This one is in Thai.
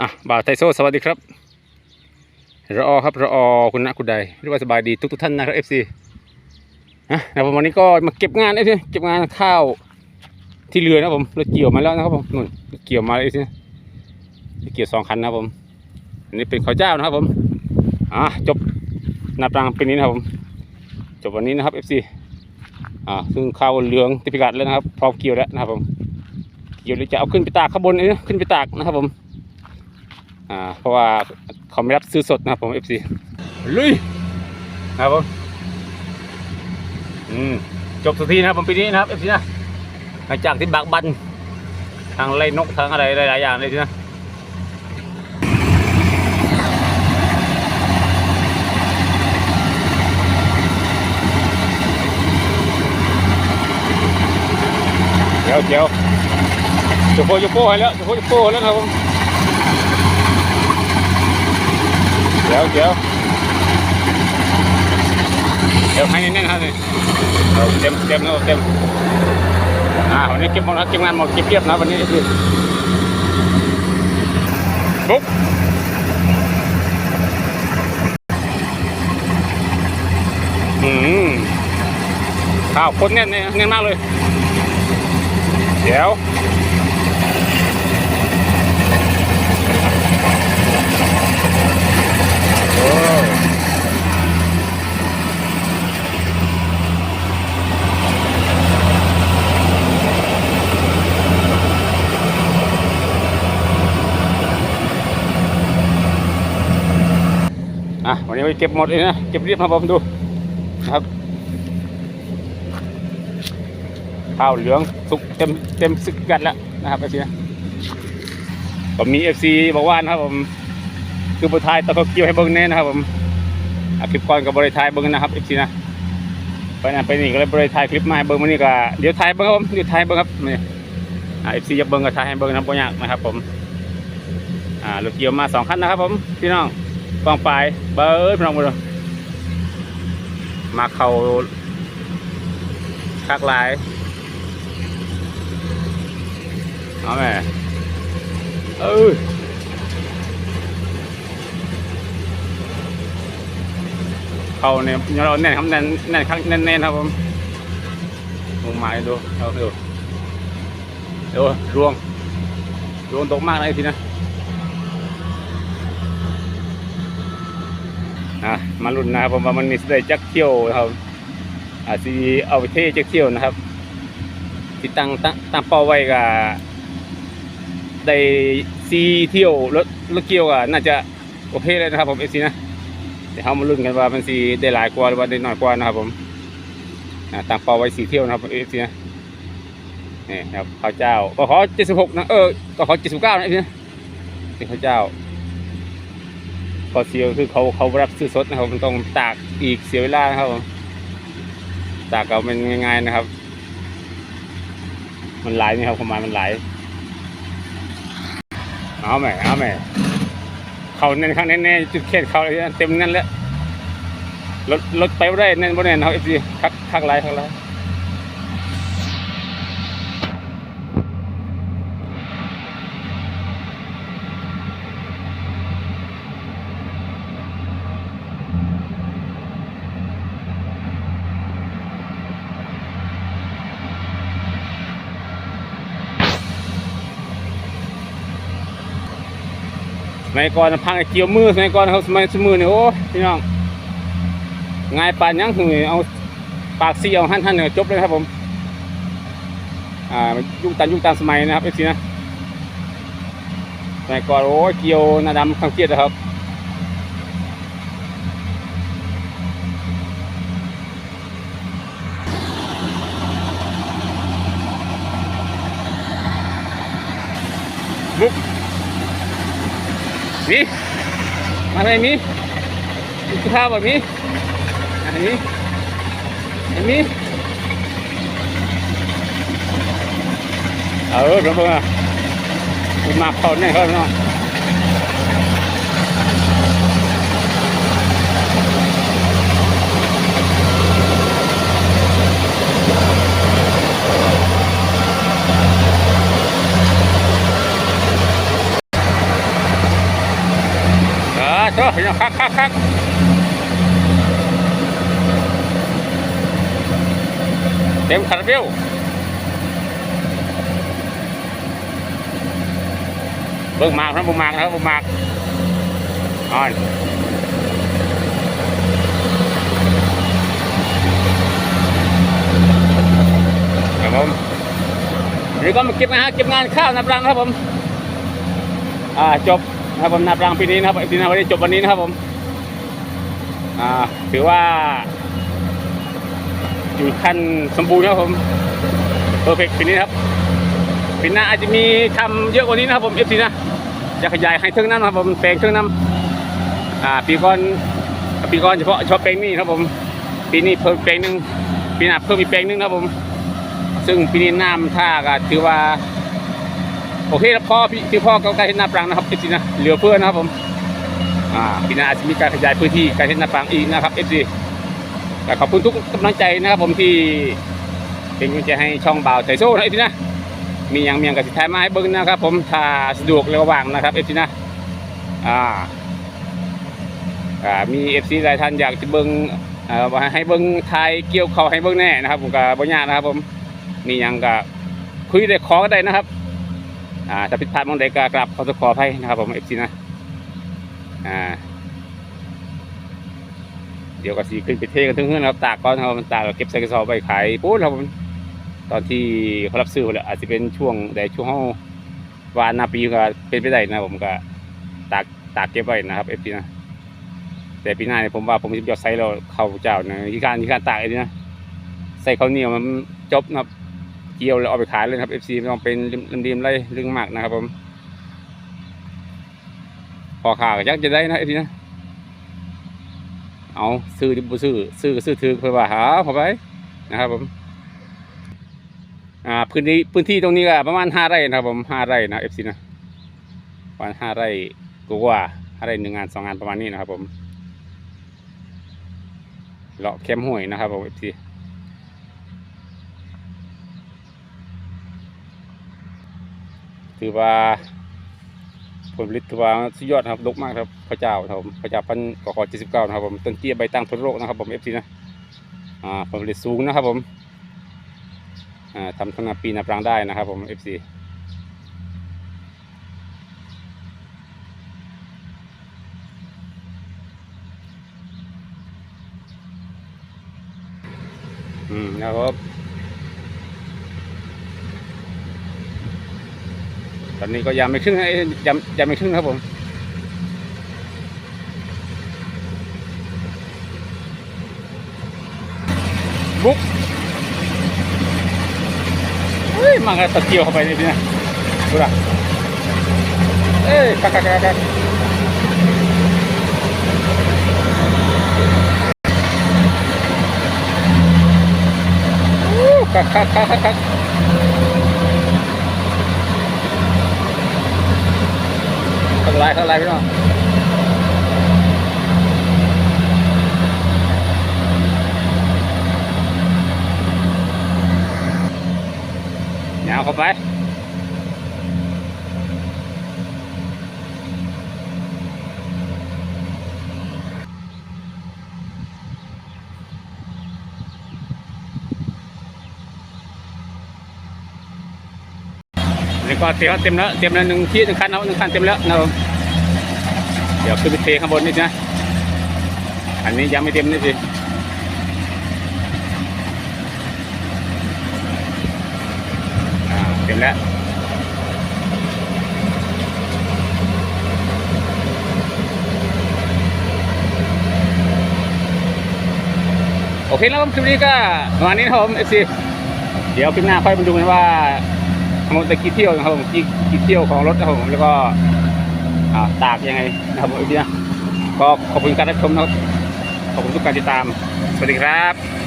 อะบ่าวไทโซสวัสดีครับรอครับรอคุณนะคุณใดรือว่าสบายดีทุกทุกท่านนะครับเอฟซีนะนะครับวันนี้ก็มาเก็บงานเอฟซีเก็บงานข้าวที่เรือนะผมเรถเกี่ยวมาแล้วนะครับผมนู่นเกี่ยวมาเอฟซีเกี่ยวสองคันนะผมอันนี้เป็นข้าวเจ้านะครับผมอะจบนับตังเป็นนี้นะครับผมจบวันนี้นะครับเอฟซีอ่าซึ่งข้าวเหลืองติดพิกัดแล้วนะครับพร้อมเกี่ยวแล้วนะครับผมเกี่ยวเลยจะเอาขึ้นไปตากข้างบนนี้นะขึ้นไปตากนะครับผม อ่าเพราะว่าเขาไม่รับซื้อสดนะครับผม FC ลุยนะครับผมอืมจบสักทีนะครับผมปีนี้นะครับ FC นะหลังจากที่บักบันทางไล่นกทางอะไรหลายๆอย่างเลยทีนะเดี๋ยวเดี๋ยวจะโปจะโป้ให้แล้วจะโปจะโป้แล้วนะครับผม เดี๋ยวเดี๋ยวเดี๋ยวให้แน่นๆครับนี่เอาเต็มเต็มแล้วเต็มอ่าวันนี้เก็บหมดแล้วเก็บงานหมดเก็บเรียบนะวันนี้คือปุ๊บอืมข้าวคนแน่นเลยแน่นมากเลย เดี๋ยว อะวันนี้ไปเก็บหมดเลยนะ เก็บเรียบมาผมดูนะครับ ข้าวเหลืองสุกเต็มเต็มสึกกันแล้วนะครับไอ้เสียก็มีเอฟซีบอกว่านะครับผม คือบทายตะเขาเกี่ยวให้เบิ้งแน่นะครับผมอะคลิปก่อนกับบริทายเบิ้งนะครับเอฟซีนะไปนั่นไปนี่ก็เลยบริทายคลิปมาให้เบิ้งมานี่ก็เดี๋ยวถ่ายเบิ้งครับผมเดี๋ยวถ่ายเบิ้งครับนี่เอฟซีจะเบิ้งก็ถ่ายให้เบิ้งนะบ่ยานะครับผมอ่ารถเกี่ยวมาสองคันนะครับผมพี่น้อง กองปลายเบิ้งพี่น้องมาดูมาเข่าคักหลายเอาแม่เออเขาเนี่ยเราแน่นครับแน่นแน่นครับแน่นแน่นครับผมลงมาดูเอาดูดูรวงรวงตกมากเลยทีนะ อะมาลุ้นนะครับผมว่ามันมีได้จักเที่ยวนะครับอาจจะเอาไปเทจักเที่ยวนะครับที่ตั้งตั้งตั้งเป้าไว้ก็ได้ซีเที่ยวรถรถเกี่ยวก็น่าจะโอเคเลยนะครับผมเอซีนะเดี๋ยวเรามาลุ้นกันว่ามันสีได้หลายกว่าหรือว่าได้น้อยกว่านะครับผมอ่าตามเป้าไว้สีเที่ยวนะครับเอซีนะนี่ครับข้าวเจ้าก็ขอเจ็ดสิบหกนะเออก็ขอเจ็ดสิบเก้านะเอซีนะข้าวเจ้า พอเสียวคือเขาเขารับซื้อสดนะครับ มันต้องตากอีกเสียเวลานะครับตากเอาเป็นง่ายๆนะครับ มันไหลนี่ครับประมาณมันไหลเอาแม่เอาแม่เขาแน่นข้างแน่ๆจุดเขตเขาเต็มนั่นแล้วรถรถไปบ่ได้แน่นบ่แน่นเขาเอฟซีคักคักไรคักไร มัยก่อนพังไอ้เกี่ยวมือสมัยก่อนเขาสมัยสมือเนี่ยโอ้พี่น้องง่ายปานยังคือเอาปากซีเอาหั่นหั่นเนี่ยจบเลยครับผมอ่ายุ่งตามยุ่งตามสมัยนะครับไอซีนะสมัยก่อนโอ้ยเกี่ยวนาดำข้างเกียดนะครับ มีมาไหนมีมีข้าวแบบมีอันนี้อันนี้เออเดี๋ยวเพิ่งอะมาเข้าเนี่ยเข้าเนาะ เถ อะพี่น้องคักคักคักเต็มคาราเบลเบิ่งมากนะบิ่งหมากนะครับเบิ่งหมากอ่อนครับผมเดี๋ยวก็มาเก็บงานเก็บงานข้าวนับรังครับผม อ่าจบ นะครับผมนับรางปีนี้นะครับปีน้าวันนี้จบวันนี้นะครับผมอ่าถือว่า อยู่ขั้นสมบูรณ์นะครับผมเพอร์เฟกปีนี้นครับปีหน้าอาจจะมีทำเยอะกว่านี้นะครับผมเอฟซีนะจะขยายให้เครื่องน้ำครับผมแปลงเครื่องน้ำอ่าปีก่อนปีก่อนเฉพาะเฉพาะแปลงนี้ครับผมปีนี้เพิ่มแปลงหนึ่งปีหน้าเพิ่มอีกแปลงหนึ่งนะครับผม ซึ่งปีนี้น้ำท่าก็ถือว่า โอเคแล้วพ่อพี่พี่พ่อก็การเห็นนาปรังนะครับเอฟซีนะเหลือเพื่อนนะครับผมอ่าปีหน้าอาจจะมีการขยายพื้นที่การเห็นนาปรังอีกนะครับเอฟซีแต่ขอบคุณทุกกำลังใจนะครับผมที่เป็นกำลังใจให้ช่องบ่าวไทโซ่นะเอฟซีนะมีอย่างมีอย่างกับสิทายมาให้เบิ้งนะครับ ผมถ้าสะดวกและว่างนะครับเอฟซีนะอ่าอ่ามีเอฟซีหลายท่านอยากจะเบิ้งเอ่อว่าให้เบิ้งไทยเกี่ยวเขาให้เบิ้งแน่นะครับผมก็บ่ยานะครับผมมีอย่างก็คุยได้ขอก็ได้นะครับ อ่าถ้าผิดพลาดมองใดก็กราบขอโทษขออภัยนะครับ ผมเอฟซีนะอ่าเดี๋ยวก็สีขึ้นไปเทกันถึงเฮือนนะครับตากก่อนครับตากเก็บใส่กระสอบไปขายปุ๊บครับผมตอนที่เขารับซื้อแหละอาจจะเป็นช่วงใดช่วงเฮาวานนาปีก็เป็นไปได้นะผมก็ตากตากเก็บไว้นะครับเอฟซีนะแต่ปีหน้าเนี่ยผมว่าผมจะยอดไซส์เราเข้าเจ้านะที่การที่การตากไอ้นี่นะใส่ข้าวเหนียวมันจบนะครับ เกี่ยวแล้วเอาไปขายเลยครับ FC ไม่ต้องเป็นริมริมไรเรื่องมากนะครับผมพอข่าวก็ยักจะได้นะ FC นะเอาซื้อดิบซื้อซื้อก็ซื้อถือเพื่อว่าหาพอไปนะครับผมอ่าพื้นที่พื้นที่ตรงนี้ก็ประมาณห้าไร่นะครับผมห้าไร่นะ FC นะประมาณห้าไร่กว่าห้าไร่หนึ่งงานสองงานประมาณนี้นะครับผมเลาะแคมห้วยนะครับผม FC ถือว่าผลผลิตถือว่าสุดยอดครับดกมากครับพระเจ้าครับพระเจ้าพันกขอ79นะครับผมต้นเตี้ยใบตั้งทั่วโลกนะครับผม FC นะอ่าผลผลิตสูงนะครับผมอ่าทำทั้งนาปีนาปรางได้นะครับผม FC อืมนะครับ อนนี้ก็ยังไม่ครึ่งนะเอ้ยยังยังไม่ครึ่งครับผมบุ๊กเฮ้ยมันก็ตะเกียวเข้าไปเลยพี่นะดูละเอ้ยกักกักกักกักกักกักกัก กักกักข้างไรข้าไรพี่น้องเนียวเข้าไป ก็เตรียมเต็มแล้วเต็มแล้วหนึ่งที่หนึ่งคันนะหนึ่งคันเต็มแล้วนะครับเดี๋ยวขึ้นไปเทข้างบนนิดนะอันนี้ยังไม่เต็มนี่สิเต็มแล้วโอเคแล้วคลิปนี้ก็ประมาณนี้ครับผมเอฟซีเดี๋ยวคลิปหน้าค่อยมาดูกันว่า ทั้งหมดจะกี่เที่ยวนะครับผมกี่กี่เที่ยวของรถนะครับผมแล้วก็ตากยังไงนะครับผมเนี่ยก็ขอบคุณการรับชมนะครับขอบคุณทุกการติดตาม สวัสดีครับ